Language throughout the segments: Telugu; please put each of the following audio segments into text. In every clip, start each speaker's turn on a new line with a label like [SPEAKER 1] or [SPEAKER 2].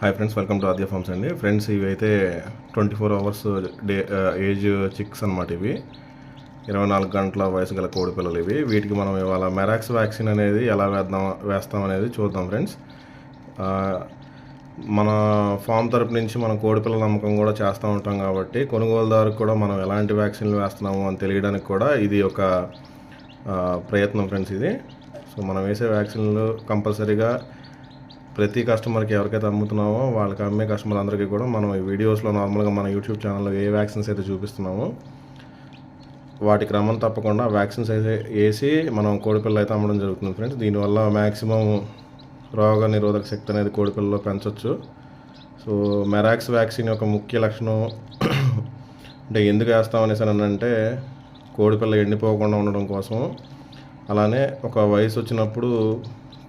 [SPEAKER 1] Hi friends welcome to Aadya farms అండి. ఫ్రెండ్స్ ఇవి అయితే twenty four hours day age chicks అనమాట ఇవి. ఇరవై నాలుగు గంటల వయసు గల కోడి పిల్లలు ఇవి. వీటికి మనం ఇవాళ మెరాక్స్ వ్యాక్సిన్ అనేది ఎలా వేద్దాం వేస్తాం అనేది చూద్దాం ఫ్రెండ్స్ మన ఫామ్ తరపు నుంచి మనం కోడి పిల్లల నమ్మకం కూడా చేస్తూ ఉంటాం కాబట్టి కొనుగోలుదారుకు కూడా మనం ఎలాంటి వ్యాక్సిన్లు వేస్తున్నాము అని తెలియడానికి కూడా ఇది ఒక ప్రయత్నం ఫ్రెండ్స్ ఇది. సో మనం వేసే వ్యాక్సిన్లు కంపల్సరీగా ప్రతి కస్టమర్కి ఎవరికైతే అమ్ముతున్నామో వాళ్ళకి అమ్మే కస్టమర్ అందరికీ కూడా మనం ఈ వీడియోస్లో నార్మల్గా మన యూట్యూబ్ ఛానల్లో ఏ వ్యాక్సిన్స్ అయితే చూపిస్తున్నామో వాటి క్రమం తప్పకుండా వ్యాక్సిన్స్ అయితే వేసి మనం కోడిపిల్ల అయితే అమ్మడం జరుగుతుంది ఫ్రెండ్స్ దీనివల్ల మ్యాక్సిమం రోగ నిరోధక శక్తి అనేది కోడిపిల్లలో పెంచవచ్చు సో మెరాక్స్ వ్యాక్సిన్ యొక్క ముఖ్య లక్షణం అంటే ఎందుకు వేస్తాం అనేసి అంటే కోడిపిల్ల ఎండిపోకుండా ఉండడం కోసం. అలానే ఒక వయసు వచ్చినప్పుడు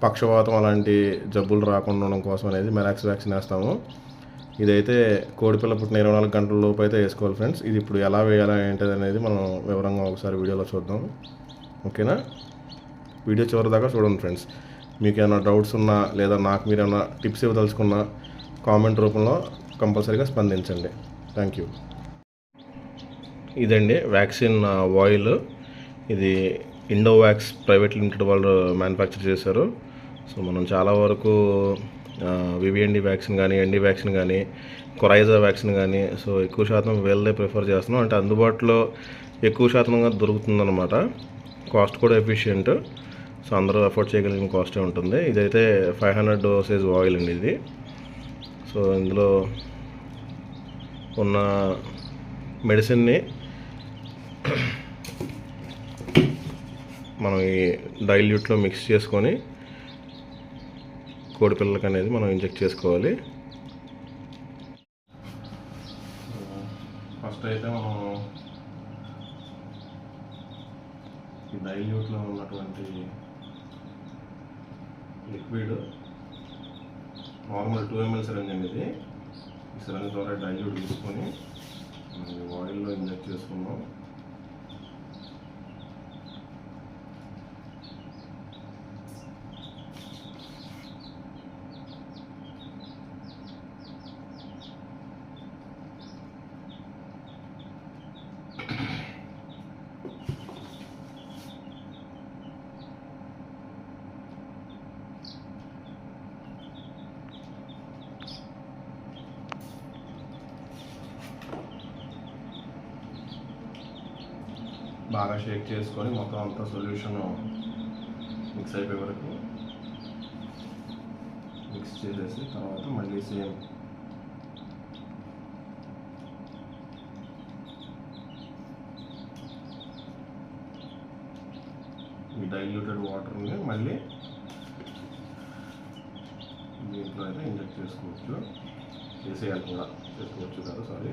[SPEAKER 1] పక్షవాతం అలాంటి జబ్బులు రాకుండా ఉండడం కోసం అనేది మెరాక్స్ వ్యాక్సిన్ వేస్తాము. ఇదైతే కోడిపిల్ల పుట్టిన ఇరవై నాలుగు గంటల లోపు అయితే వేసుకోవాలి ఫ్రెండ్స్. ఇది ఇప్పుడు ఎలా వేయాలా ఏంటది అనేది మనం వివరంగా ఒకసారి వీడియోలో చూద్దాం. ఓకేనా? వీడియో చివరి దాకా చూడండి ఫ్రెండ్స్. మీకు ఏమైనా డౌట్స్ ఉన్నా లేదా నాకు మీరు ఏమైనా టిప్స్ ఇవ్వదలుచుకున్నా కామెంట్ రూపంలో కంపల్సరీగా స్పందించండి. Thank you. ఇదండి వ్యాక్సిన్ ఆయిల్ ఇది ఇండోవాక్స్ ప్రైవేట్ లిమిటెడ్ వాళ్ళు మ్యానుఫ్యాక్చర్ చేశారు. సో మనం చాలా వరకు వివిఎన్డి వ్యాక్సిన్ కానీ ఎన్డి వ్యాక్సిన్ కానీ కొరైజా వ్యాక్సిన్ కానీ సో ఎక్కువ శాతం వీళ్ళదే ప్రిఫర్ చేస్తున్నాం. అంటే అందుబాటులో ఎక్కువ శాతంగా దొరుకుతుందన్నమాట. కాస్ట్ కూడా ఎఫిషియంట్ సో అందరూ అఫోర్డ్ చేయగలిగిన కాస్టే ఉంటుంది. ఇదైతే ఫైవ్ హండ్రెడ్ డోసేజ్ ఆయిల్ అండి ఇది. సో ఇందులో ఉన్న మెడిసిన్ని మనం ఈ డైల్యూట్లో మిక్స్ చేసుకొని కోడి పిల్లలకి అనేది మనం ఇంజెక్ట్ చేసుకోవాలి. ఫస్ట్ అయితే మనం ఈ డైల్యూట్లో ఉన్నటువంటి liquid normal two ML syringe అనేది ఈ సిరంజ్ ద్వారా డైల్యూట్ తీసుకొని మనం ఈ ఆయిల్లో ఇంజెక్ట్ చేసుకున్నాం బాగా షేక్ చేసుకొని మొత్తం అంతా సొల్యూషన్ మిక్స్ అయిపోయే వరకు మిక్స్ చేసేసి తర్వాత మళ్ళీ సేమ్ ఈ డైల్యూటెడ్ వాటర్ని మళ్ళీ దీంట్లో అయితే ఇంజెక్ట్ చేసుకోవచ్చు. చేసేయాలి కూడా. చేసుకోవచ్చు కదా సారీ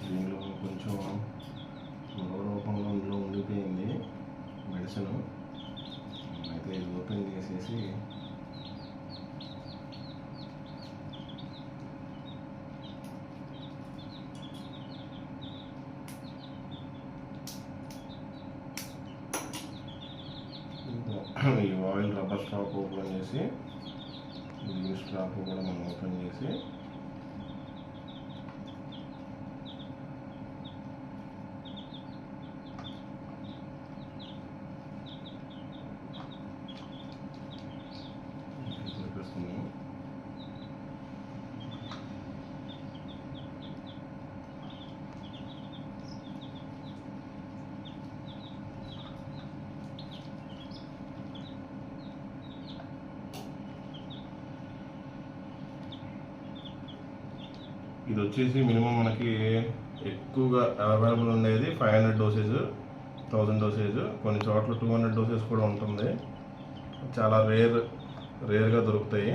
[SPEAKER 1] దీనిలో కొంచెం మరో రూపంలో ఇందులో ఉండిపోయింది మెడిసిన్ అయితే ఇది ఓపెన్ చేసేసి ఈ ఆయిల్ రబ్బర్ స్టాప్ ఓపెన్ చేసి ఈ స్టాప్ కూడా మనం ఓపెన్ చేసి చూపిస్తున్నాము ఇది వచ్చేసి మినిమం మనకి ఎక్కువగా అవైలబుల్ ఉండేది five hundred doses thousand dosage. కొన్ని చోట్ల టూ హండ్రెడ్ డోసేజ్ కూడా ఉంటుంది. చాలా రేర్ రేర్గా దొరుకుతాయి.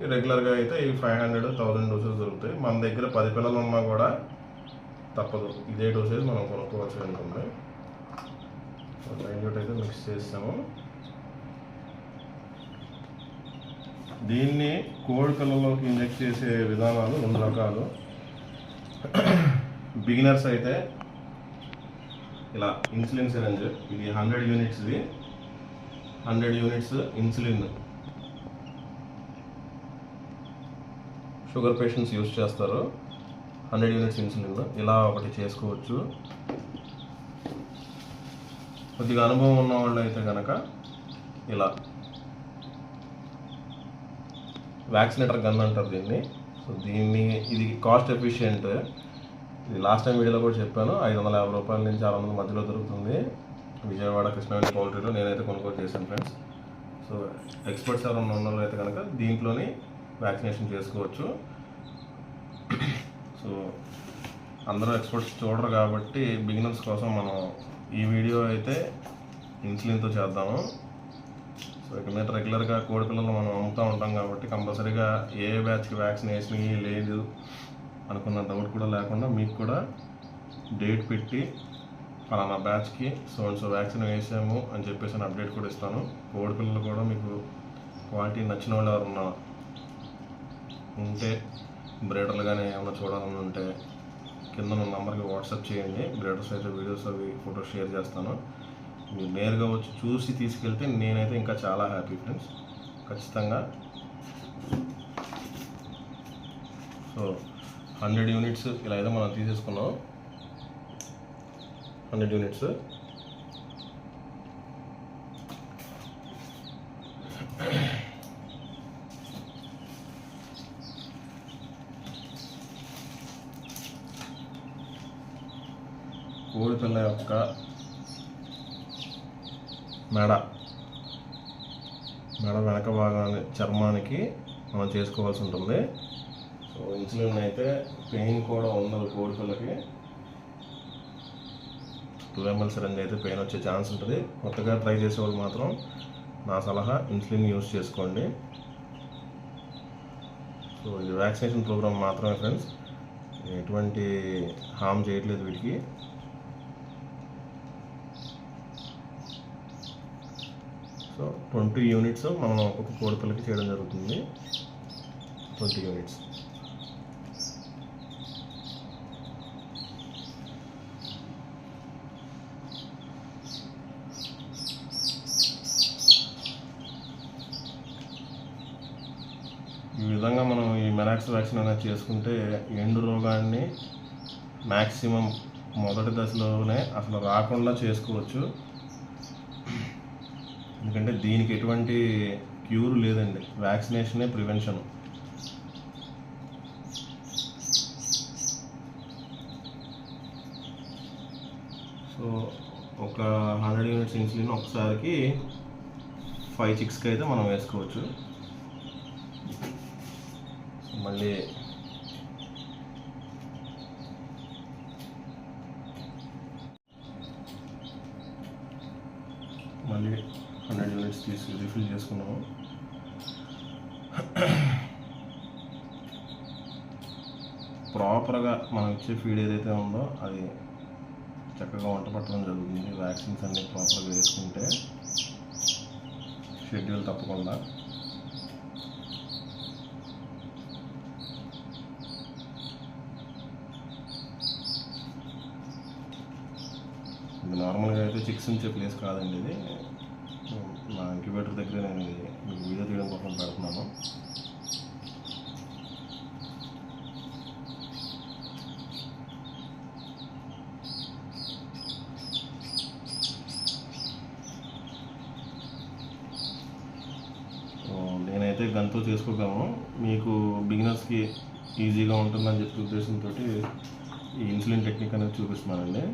[SPEAKER 1] ఈ రెగ్యులర్గా అయితే ఈ ఫైవ్ హండ్రెడ్ థౌజండ్ డోసెస్ దొరుకుతాయి. మన దగ్గర పది పిల్లలు ఉన్నా కూడా తప్పదు. ఇదే డోసేజ్ మనం కొనుక్కోవాల్సి ఉంటుంది రైల్యూట్ అయితే మిక్స్ చేస్తాము దీన్ని కోడి ఇంజెక్ట్ చేసే విధానాలు రెండు రకాలు. బిగినర్స్ అయితే ఇలా ఇన్సులిన్ సిరంజ్. ఇది hundred యూనిట్స్ది. Hundred units insulin. Sugar patients use చేస్తారు. Hundred units insulin. ఇలా ఒకటి చేసుకోవచ్చు. కొద్దిగా అనుభవం ఉన్న వాళ్ళు అయితే కనుక ఇలా వ్యాక్సినేటర్ గన్ అంటారు దీన్ని. సో దీన్ని ఇది కాస్ట్ ఎఫిషియంట్ ఇది లాస్ట్ టైం వీడియోలో కూడా చెప్పాను. ఐదు వందల యాభై రూపాయల నుంచి ఆరు వందల మధ్యలో దొరుకుతుంది. విజయవాడ కృష్ణవేణి పౌల్ట్రీలో నేనైతే కొనుగోలు చేశాను ఫ్రెండ్స్ సో ఎక్స్పర్ట్స్ ఎవరైనా ఉన్న వాళ్ళు అయితే కనుక దీంట్లోని వ్యాక్సినేషన్ చేసుకోవచ్చు. సో అందరూ ఎక్స్పర్ట్స్ చూడరు కాబట్టి బిగినర్స్ కోసం మనం ఈ వీడియో అయితే ఇన్సులిన్తో చేద్దాము. సో ఇక రెగ్యులర్గా కోడి పిల్లలు మనం అమ్ముతూ ఉంటాం కాబట్టి కంపల్సరీగా ఏ బ్యాచ్కి వ్యాక్సిన్ వేసినవి లేదు అనుకున్న డౌట్ కూడా లేకుండా మీకు కూడా డేట్ పెట్టి ఫలానా బ్యాచ్కి సో అండ్ సో వ్యాక్సిన్ వేసాము అని చెప్పేసి అని అప్డేట్ కూడా ఇస్తాను. కోడి పిల్లలు కూడా మీకు క్వాలిటీ నచ్చిన వాళ్ళు ఎవరన్నా ఉంటే బ్రేడర్లుగానే ఏమైనా చూడాలని ఉంటే కింద ఉన్న నెంబర్కి వాట్సాప్ చేయండి. బ్రేడర్స్ అయితే వీడియోస్ అవి ఫోటోస్ షేర్ చేస్తాను. మీరు నేరుగా వచ్చి చూసి తీసుకెళ్తే నేనైతే ఇంకా చాలా హ్యాపీ ఫ్రెండ్స్. ఖచ్చితంగా. సో హండ్రెడ్ యూనిట్స్ ఇలా అయితే మనం తీసేసుకున్నాం. Hundred units. కోడి పిల్ల యొక్క మెడ. మెడ వెనక భాగాన్ని చర్మానికి మనం చేసుకోవాల్సి ఉంటుంది. సో ఇన్సులిన్ అయితే పెయిన్ కూడా ఉండదు కోరికలకి టూ ఎంఎల్ సిరంజ్ అయితే పెయిన్ వచ్చే ఛాన్స్ ఉంటుంది. కొత్తగా ట్రై చేసే వాళ్ళు మాత్రం నా సలహా ఇన్సులిన్ యూస్ చేసుకోండి. సో ఇది వ్యాక్సినేషన్ ప్రోగ్రామ్ మాత్రమే ఫ్రెండ్స్. ఎటువంటి హామ్ చేయట్లేదు వీటికి. సో ట్వంటీ యూనిట్స్ మనం ఒక్కొక్క కోడి చేయడం జరుగుతుంది. ట్వంటీ యూనిట్స్ ఈ విధంగా మనం ఈ మెరాక్స్ వ్యాక్సిన్ అనేది చేసుకుంటే ఎండు రోగాన్ని మ్యాక్సిమం మొదటి దశలోనే అసలు రాకుండా చేసుకోవచ్చు. ఎందుకంటే దీనికి ఎటువంటి క్యూర్ లేదండి. వ్యాక్సినేషనే ప్రివెన్షన్. సో ఒక హండ్రెడ్ యూనిట్స్ ఇన్సులిన్ ఒకసారికి ఫైవ్ సిక్స్కి అయితే మనం వేసుకోవచ్చు. మళ్ళీ చేసి రిఫిల్ చేసుకున్నాము ప్రాపర్గా మనం ఇచ్చే ఫీడ్ ఏదైతే ఉందో అది చక్కగా వంట పట్టడం జరుగుతుంది. వ్యాక్సిన్స్ అన్నీ ప్రాపర్గా వేసుకుంటే షెడ్యూల్ తప్పకుండా. ఇది నార్మల్గా అయితే చిక్స్ ఉంచే ప్లేస్ కాదండి ఇది. ఇంక్యుబేటర్ దగ్గర నేను మీకు వీడియో తీయడం కోసం పెడుతున్నాను. నేనైతే గన్తో చేసుకోగలను మీకు బిగినర్స్కి ఈజీగా ఉంటుందని చెప్పి ఉద్దేశంతో ఈ ఇన్సులిన్ టెక్నిక్ అనేది చూపిస్తున్నానండి.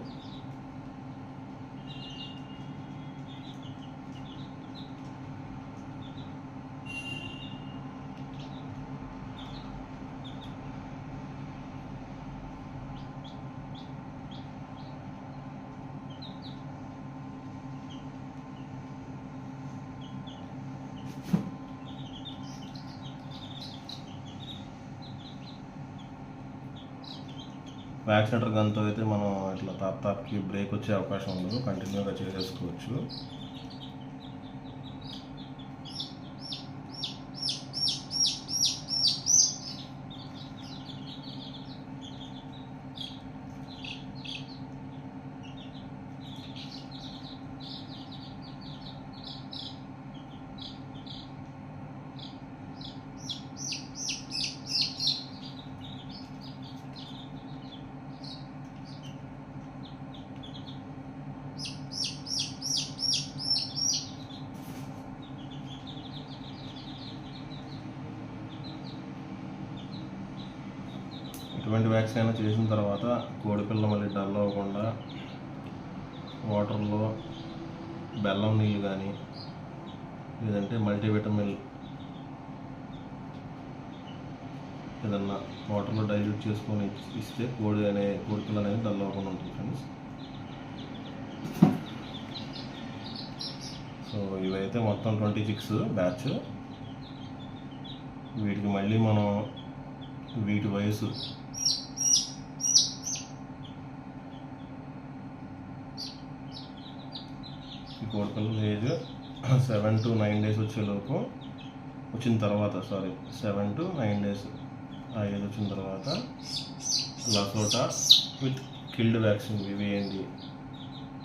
[SPEAKER 1] వ్యాక్సినేటర్ గన్తో అయితే మనం ఇట్లా తాప్ తాప్కి బ్రేక్ వచ్చే అవకాశం ఉండదు. కంటిన్యూగా చేసేసుకోవచ్చు ఎటువంటి వ్యాక్సిన్ అయినా చేసిన తర్వాత కోడిపిల్ల మళ్ళీ డల్ అవ్వకుండా వాటర్లో బెల్లం నీళ్ళు కానీ లేదంటే మల్టీవిటమిన్ ఏదన్నా వాటర్లో డైల్యూట్ చేసుకొని ఇస్తే కోడి అనే కోడిపిల్ల అనేది డల్ అవ్వకుండా ఉంటుంది ఫ్రెండ్స్. సో ఇవైతే మొత్తం ట్వంటీ సిక్స్ బ్యాచ్. వీటికి మళ్ళీ మనం వీటి వయసు ఈ కోడిపిల్లల age seven to nine days వచ్చేలోపు వచ్చిన తర్వాత sorry seven to nine days ఆ ఏజ్ వచ్చిన తర్వాత లసోటా విత్ కిల్డ్ వ్యాక్సిన్ ఇవి ఏంటి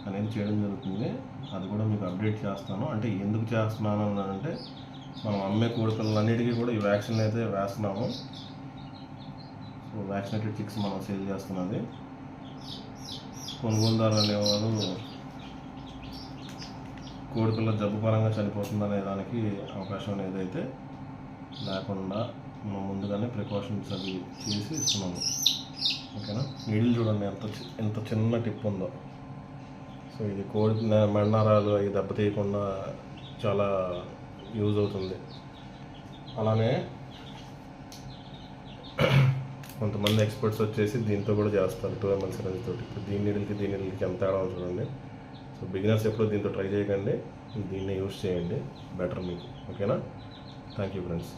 [SPEAKER 1] అనేది చేయడం జరుగుతుంది. అది కూడా మీకు అప్డేట్ చేస్తాను. అంటే ఎందుకు చేస్తున్నాను అని అంటే మనం అమ్మే కోడిపిల్లలన్నిటికీ కూడా ఈ వ్యాక్సిన్ అయితే వేస్తున్నాము. సో వ్యాక్సినేటెడ్ చిక్స్ మనం సేల్ చేస్తున్నది. కొనుగోలుదారులు అనేవారు కోడిపిల్ల జబ్బు పరంగా చనిపోతుందనే దానికి అవకాశం అనేది అయితే లేకుండా మనం ముందుగానే ప్రికాషన్స్ అవి చేసి ఇస్తున్నాము. ఓకేనా? నీళ్ళు చూడండి ఎంత చి- ఎంత చిన్న టిప్ ఉందో. సో ఇది కోడి న- అవి దెబ్బతీయకుండా చాలా యూజ్ అవుతుంది. అలానే కొంతమంది ఎక్స్పర్ట్స్ వచ్చేసి దీంతో కూడా చేస్తారు టూ ఎంఎల్సీ సిరంజ్ తోటి. ఇప్పుడు దీని నీళ్ళకి దీని నీళ్ళకి ఎంత తేడా చూడండి. సో బిగినర్స్ ఎప్పుడు దీంతో ట్రై చేయకండి. దీన్ని యూస్ చేయండి. బెటర్ మీకు. ఓకేనా థ్యాంక్ యూ ఫ్రెండ్స్